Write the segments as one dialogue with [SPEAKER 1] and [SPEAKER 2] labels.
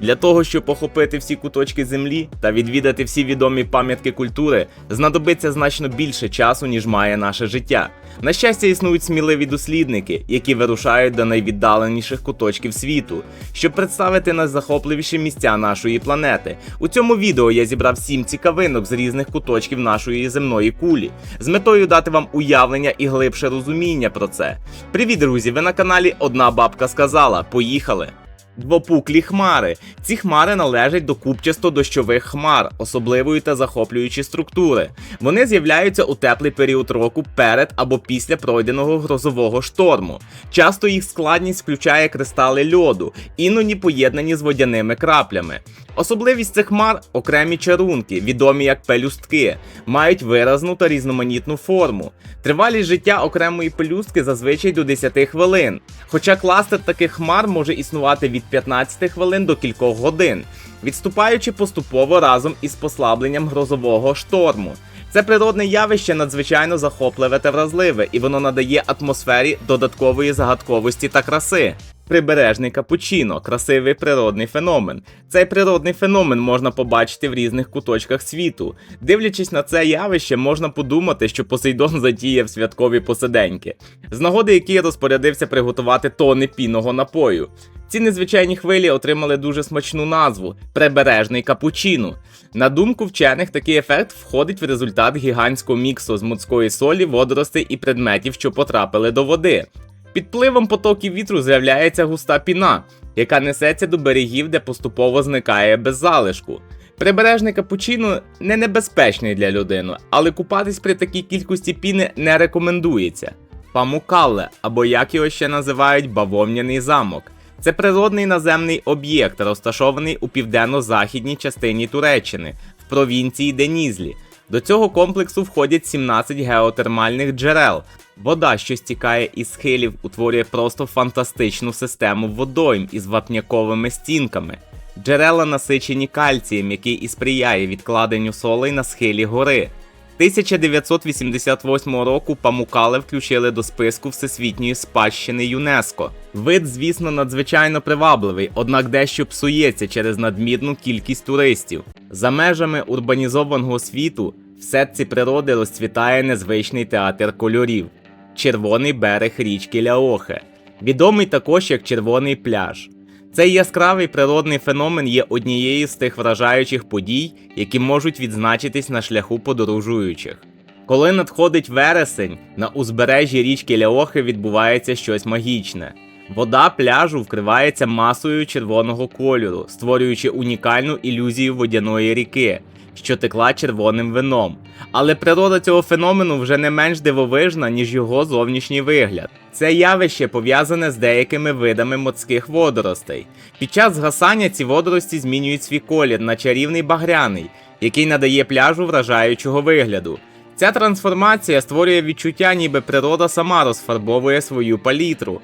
[SPEAKER 1] Для того, щоб охопити всі куточки землі та відвідати всі відомі пам'ятки культури, знадобиться значно більше часу, ніж має наше життя. На щастя, існують сміливі дослідники, які вирушають до найвіддаленіших куточків світу, щоб представити найзахопливіші місця нашої планети. У цьому відео я зібрав сім цікавинок з різних куточків нашої земної кулі, з метою дати вам уявлення і глибше розуміння про це. Привіт, друзі! Ви на каналі Одна бабка сказала. Поїхали! Двопуклі хмари. Ці хмари належать до купчасто-дощових хмар, особливої та захоплюючої структури. Вони з'являються у теплий період року перед або після пройденого грозового шторму. Часто їх складність включає кристали льоду, іноді поєднані з водяними краплями. Особливість цих хмар окремі чарунки, відомі як пелюстки, мають виразну та різноманітну форму. Тривалість життя окремої пелюстки зазвичай до 10 хвилин. Хоча кластер таких хмар може існувати від 15 хвилин до кількох годин, відступаючи поступово разом із послабленням грозового шторму. Це природне явище надзвичайно захопливе та вразливе, і воно надає атмосфері додаткової загадковості та краси. Прибережний капучино красивий природний феномен. Цей природний феномен можна побачити в різних куточках світу. Дивлячись на це явище, можна подумати, що Посейдон затіяв святкові посиденьки, з нагоди який розпорядився приготувати тони пінного напою. Ці незвичайні хвилі отримали дуже смачну назву прибережний капучино. На думку вчених, такий ефект входить в результат гігантського міксу з морської солі, водоростей і предметів, що потрапили до води. Під пливом потоків вітру з'являється густа піна, яка несеться до берегів, де поступово зникає без залишку. Прибережний капучино не небезпечний для людини, але купатись при такій кількості піни не рекомендується. Памукалле, або як його ще називають бавовняний замок. Це природний наземний об'єкт, розташований у південно-західній частині Туреччини, в провінції Денізлі. До цього комплексу входять 17 геотермальних джерел. Вода, що стікає із схилів, утворює просто фантастичну систему водойм із вапняковими стінками. Джерела насичені кальцієм, який і сприяє відкладенню солей на схилі гори. 1988 року Памукале включили до списку Всесвітньої спадщини ЮНЕСКО. Вид, звісно, надзвичайно привабливий, однак дещо псується через надмірну кількість туристів. За межами урбанізованого світу в сетці природи розцвітає незвичний театр кольорів червоний берег річки Ляохе, відомий також як червоний пляж. Цей яскравий природний феномен є однією з тих вражаючих подій, які можуть відзначитись на шляху подорожуючих. Коли надходить вересень, на узбережжі річки Ляохи відбувається щось магічне. Вода пляжу вкривається масою червоного кольору, створюючи унікальну ілюзію водяної ріки, що текла червоним вином. Але природа цього феномену вже не менш дивовижна, ніж його зовнішній вигляд. Це явище пов'язане з деякими видами морських водоростей. Під час згасання ці водорості змінюють свій колір на чарівний багряний, який надає пляжу вражаючого вигляду. Ця трансформація створює відчуття, ніби природа сама розфарбовує свою палітру,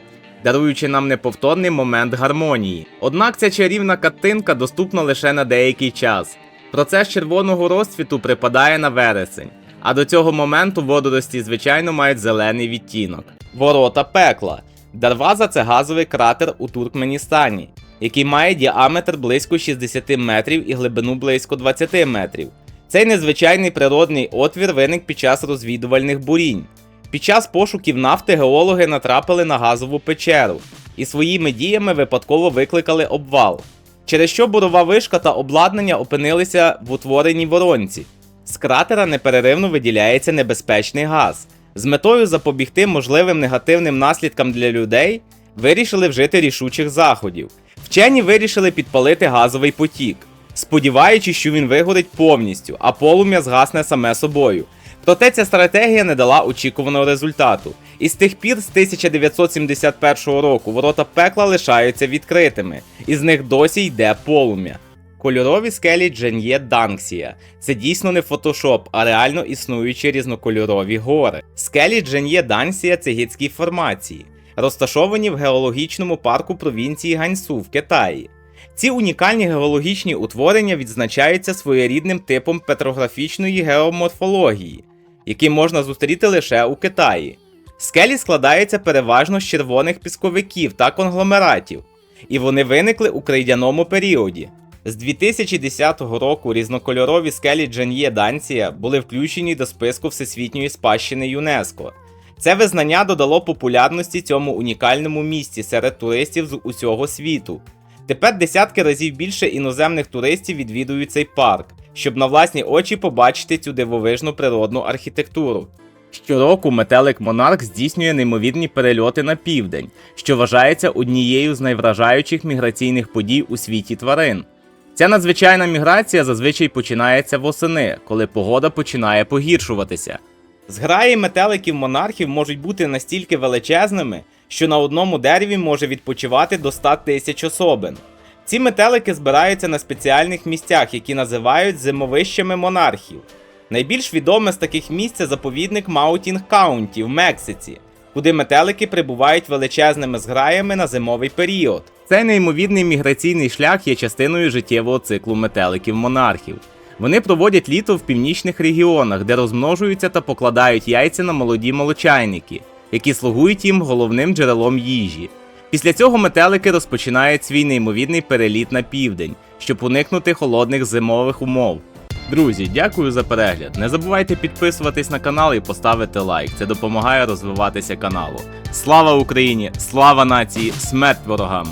[SPEAKER 1] даруючи нам неповторний момент гармонії. Однак ця чарівна картинка доступна лише на деякий час. Процес червоного розцвіту припадає на вересень, а до цього моменту водорості, звичайно, мають зелений відтінок. Ворота пекла. Дарваза це газовий кратер у Туркменістані, який має діаметр близько 60 метрів і глибину близько 20 метрів. Цей незвичайний природний отвір виник під час розвідувальних бурінь. Під час пошуків нафти геологи натрапили на газову печеру і своїми діями випадково викликали обвал через що бурова вишка та обладнання опинилися в утвореній воронці. З кратера непереривно виділяється небезпечний газ. З метою запобігти можливим негативним наслідкам для людей вирішили вжити рішучих заходів. Вчені вирішили підпалити газовий потік, сподіваючись, що він вигорить повністю, а полум'я згасне саме собою. Проте ця стратегія не дала очікуваного результату. І з тих пір, з 1971 року, ворота пекла лишаються відкритими, і з них досі йде полум'я. Кольорові скелі Джен'є Данксія. Це дійсно не фотошоп, а реально існуючі різнокольорові гори. Скелі Джен'є Данксія це гірські формації, розташовані в геологічному парку провінції Ганьсу в Китаї. Ці унікальні геологічні утворення відзначаються своєрідним типом петрографічної геоморфології, який можна зустріти лише у Китаї. Скелі складаються переважно з червоних пісковиків та конгломератів. і вони виникли у крейдяному періоді. З 2010 року різнокольорові скелі Джан'є Данція були включені до списку Всесвітньої спадщини ЮНЕСКО. Це визнання додало популярності цьому унікальному місці серед туристів з усього світу. Тепер десятки разів більше іноземних туристів відвідують цей парк, щоб на власні очі побачити цю дивовижну природну архітектуру. Щороку метелик Монарх здійснює неймовірні перельоти на південь, що вважається однією з найвражаючих міграційних подій у світі тварин. Ця надзвичайна міграція зазвичай починається восени, коли погода починає погіршуватися. Зграї метеликів монархів можуть бути настільки величезними, що на одному дереві може відпочивати до 100 тисяч особин. Ці метелики збираються на спеціальних місцях, які називають зимовищами монархів. Найбільш відоме з таких місць це заповідник Маутінг Каунті в Мексиці, куди метелики прибувають величезними зграями на зимовий період. Цей неймовірний міграційний шлях є частиною життєвого циклу метеликів-монархів. Вони проводять літо в північних регіонах, де розмножуються та покладають яйця на молоді молочайники, які слугують їм головним джерелом їжі. Після цього метелики розпочинають свій неймовірний переліт на південь, щоб уникнути холодних зимових умов. Друзі, дякую за перегляд. Не забувайте підписуватись на канал і поставити лайк. Це допомагає розвиватися каналу. Слава Україні! Слава нації! Смерть ворогам!